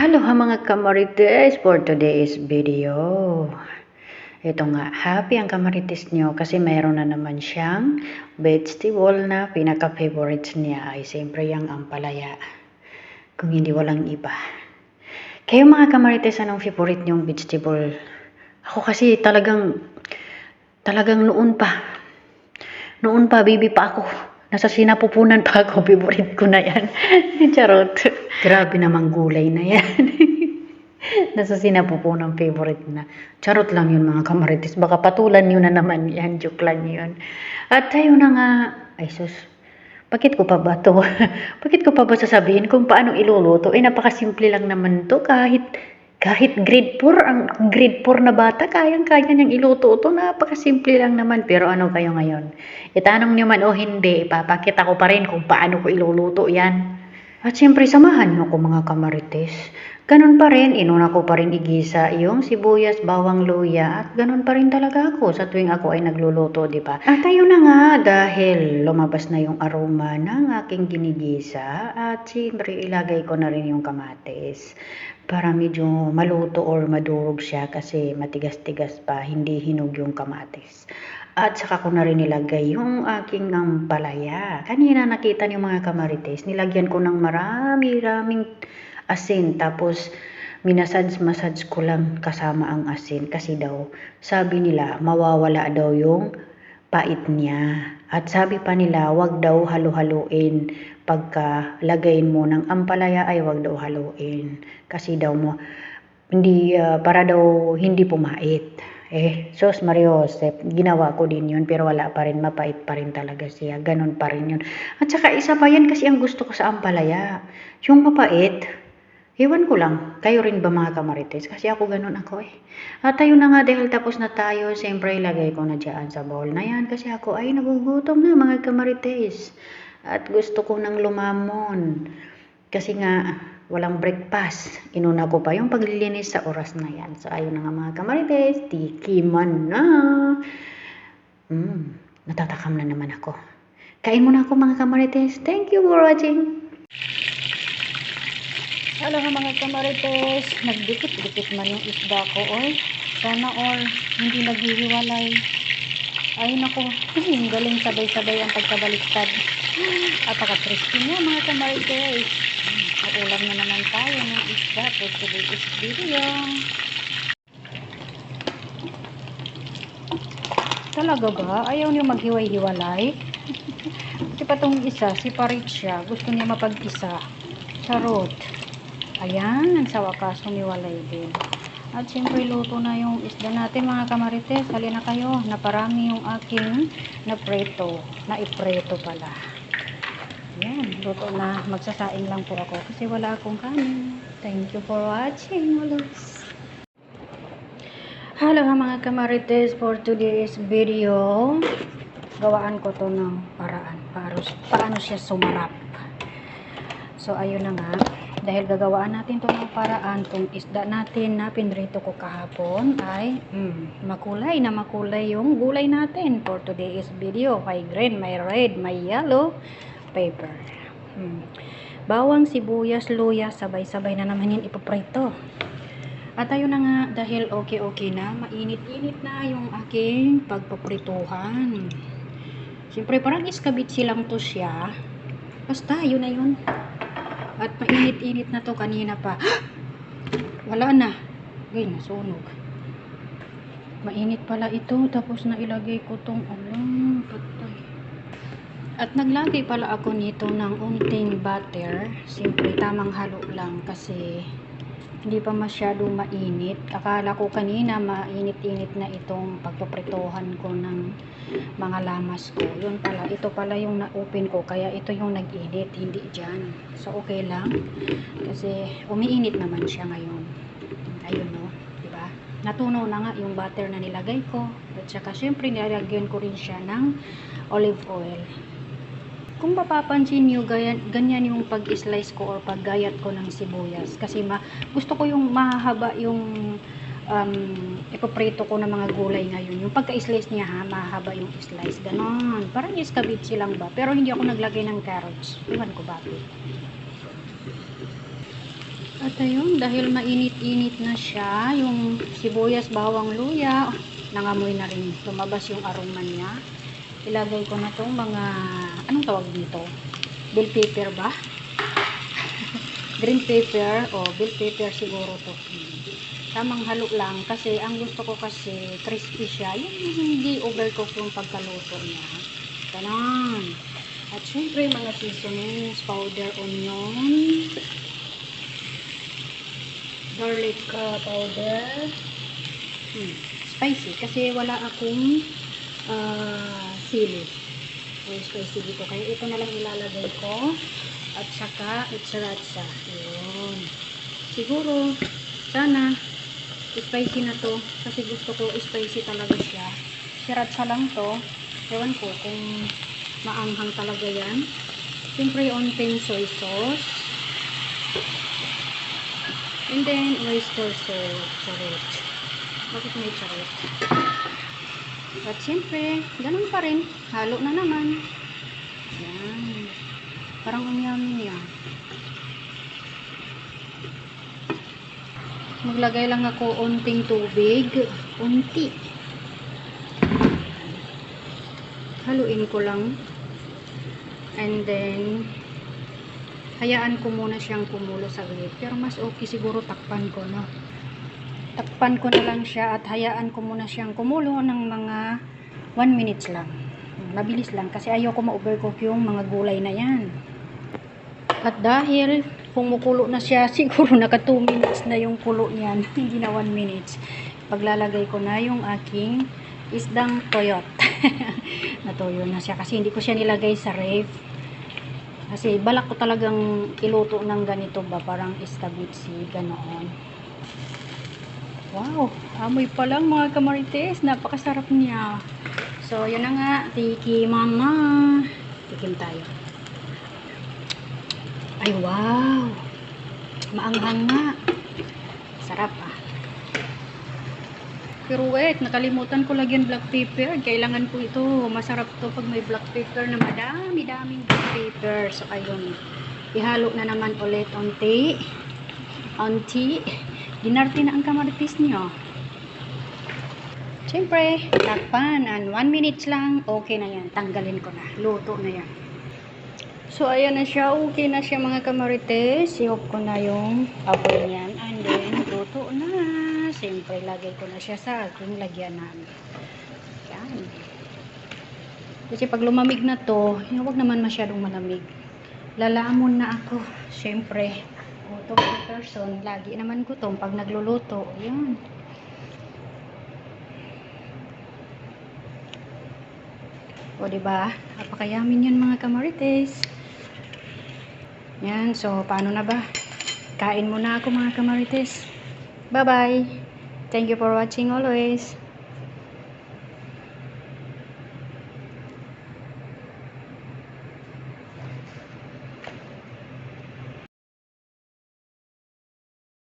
Hello ha mga kamarites for today's video. Ito nga, happy ang kamarites nyo kasi mayroon na naman siyang vegetable na pinaka-favorites niya ay siyempre yung ampalaya. Kung hindi walang iba. Kayo mga kamarites, anong favorite nyong vegetable? Ako kasi talagang, talagang noon pa. Noon pa, baby pa ako. Nasa sinapupunan pa ako, favorite ko na yan. Charot. Grabe namang gulay na yan. Nasa sinapupunan favorite na. Charot lang yun mga kamarites. Baka patulan nyo na naman yan. Joke lang yun. At tayo na nga. Ay sus. Bakit ko pa ba to? Bakit ko pa ba sasabihin kung paano iluluto? Eh napakasimple lang naman to. Kahit kahit grade 4, ang grade 4 na bata, kayang-kaya niyang iluto ito. Napakasimple lang naman. Pero ano kayo ngayon? Itanong niyo man o hindi, ipapakita ko pa rin kung paano ko iluluto yan. At siyempre, samahan niyo ko mga kamarites. Ganon pa rin, inuna ko pa rin igisa yung sibuyas, bawang luya, at ganon pa rin talaga ako sa tuwing ako ay nagluluto, di ba? At ayun na nga, dahil lumabas na yung aroma ng aking ginigisa, at siyempre ilagay ko na rin yung kamatis para medyo maluto or madurog siya kasi matigas-tigas pa, hindi hinog yung kamatis. At saka ko na rin nilagay yung aking ampalaya. Kanina nakita niyo mga kamarites, nilagyan ko ng marami-raming asin. Tapos minasage-massage ko lang kasama ang asin kasi daw sabi nila mawawala daw yung pait niya. At sabi pa nila, wag daw halu-haluin. Pagka lagayin mo ng ampalaya ay wag daw haluin. Kasi daw mo, hindi, ah, para daw hindi pumait. Eh, sos Mariosep, ginawa ko din yun, pero wala pa rin, mapait pa rin talaga siya. Ganon pa rin yun. At saka isa pa yan kasi ang gusto ko sa ampalaya. Yung mapait, Ewan ko lang, kayo rin ba mga kamarites? Kasi ako ganun ako eh. At tayo na nga dahil tapos na tayo, siyempre ilagay ko na dyan sa bowl na yan. Kasi ako ay nagugutom na mga kamarites. At gusto ko ng lumamon. Kasi nga, walang breakfast. Inuna ko pa yung paglilinis sa oras na yan. So ayun na nga mga kamarites, tikiman na. Mm, natatakam na naman ako. Kain muna ako mga kamarites. Thank you for watching. Hello mga kamarites, nagdikit-dikit man yung isda ko, oy. Sana all hindi naghihiwalay. Ay nako, ang galing sabay-sabay ang pagkabaliktad. Apaka-crispy niya mga kamarites. Maulam na naman tayo ng isda for today's video. Talaga ba? Ayaw niyo maghiway-hiwalay? Kasi pa isa, si Parit. Gusto niya mapag-isa. Charot. Ayan, sa wakas humiwalay din. At siyempre luto na yung isda natin mga kamarites. Halina kayo, naparami yung aking napreto. Naipreto pala. Ayan, luto na. Magsasaing lang po ako kasi wala akong kanin. Thank you for watching, ulos. Hello mga kamarites for today's video. Gawaan ko to ng paraan. Paano, paano siya sumarap. So, ayun na nga. Dahil gagawaan natin to ng paraan tong isda natin na pinrito ko kahapon ay mm, makulay na makulay yung gulay natin for today's video. May green, may red, may yellow paper. Mm. bawang, sibuyas, luya sabay-sabay na naman yun ipaprito. At ayun na nga dahil okay-okay na mainit-init na yung aking pagpaprituhan. Siyempre parang iskabit silang to siya. Basta yun na yun at mainit-init na to kanina pa. Wala na. Gay, nasunog. Mainit pala ito. Tapos na ilagay ko tong alam, patay. At naglagay pala ako nito ng unting butter. Siyempre, tamang halo lang kasi hindi pa masyado mainit. Akala ko kanina mainit-init na itong pagpapritohan ko ng mga lamas ko. Yun pala, ito pala yung na-open ko. Kaya ito yung nag-init, hindi dyan. So, okay lang. Kasi umiinit naman siya ngayon. Ayun no, di ba? Natunaw na nga yung butter na nilagay ko. At saka, syempre, nilagyan ko rin siya ng olive oil. Kung mapapansin nyo, ganyan, ganyan yung pag-slice ko or paggayat ko ng sibuyas. Kasi ma, gusto ko yung mahaba yung um, ipaprito ko ng mga gulay ngayon. Yung pagka-slice niya ha, mahaba yung slice. Ganon. Parang iskabit silang ba. Pero hindi ako naglagay ng carrots. Iwan ko bakit. At ayun, dahil mainit-init na siya, yung sibuyas, bawang, luya, nangamoy na rin. Lumabas yung aroma niya. Ilagay ko na tong mga, anong tawag dito? Bell pepper ba? Green pepper o bell pepper siguro to. Tamang halo lang kasi ang gusto ko kasi crispy siya. Yung hindi overcook yung pagkaluto niya. Ganon. At syempre mga seasonings, powder, onion, garlic uh, powder. Hmm, spicy kasi wala akong uh, sili. So, spicy dito. Kaya ito na lang ilalagay ko. At saka, itsaratsa. Yun. Siguro, sana, spicy na to. Kasi gusto ko spicy talaga siya. Siratsa lang to. Ewan ko kung maanghang talaga yan. Siyempre, onten soy sauce. And then, oyster sauce. Charot. Bakit may charot? At siyempre, ganun pa rin. Halo na naman. Yan. Parang ang yummy niya. Maglagay lang ako unting tubig. Unti. Haluin ko lang. And then, hayaan ko muna siyang kumulo sa saglit. Pero mas okay siguro takpan ko, no? Takpan ko na lang siya at hayaan ko muna siyang kumulo ng mga 1 minutes lang. Mabilis lang kasi ayoko ma-overcook yung mga gulay na yan. At dahil kumukulo na siya, siguro naka 2 minutes na yung kulo niyan, hindi na 1 minutes. Paglalagay ko na yung aking isdang toyot. Natuyo na siya kasi hindi ko siya nilagay sa ref. Kasi balak ko talagang iluto ng ganito ba, parang istabitsi, ganoon. Wow, amoy pa lang mga kamarites, napakasarap niya. So, yun na nga, tiki mama. Tikim tayo. Ay, wow. Maanghang nga. Sarap ah. Pero wait, nakalimutan ko lagyan black pepper. Kailangan ko ito. Masarap to pag may black pepper na madami-daming black pepper. So, ayun. Ihalo na naman ulit onti. Onti. Ginarte na ang kamaritis niyo. Siyempre, takpan. And 1 minutes lang, okay na yan. Tanggalin ko na. Luto na yan. So, ayan na siya. Okay na siya mga kamarites. Sihop ko na yung apoy niyan. And then, luto na. Siyempre, lagay ko na siya sa aking lagyan namin. Yan. Kasi pag lumamig na to, yun, huwag naman masyadong malamig. Lalamon na ako. Siyempre, gutom ko person. Lagi naman gutom pag nagluluto. Yan. O, diba? Napakayamin yan mga kamarites. Yan. So, paano na ba? Kain muna ako mga kamarites. Bye-bye. Thank you for watching always.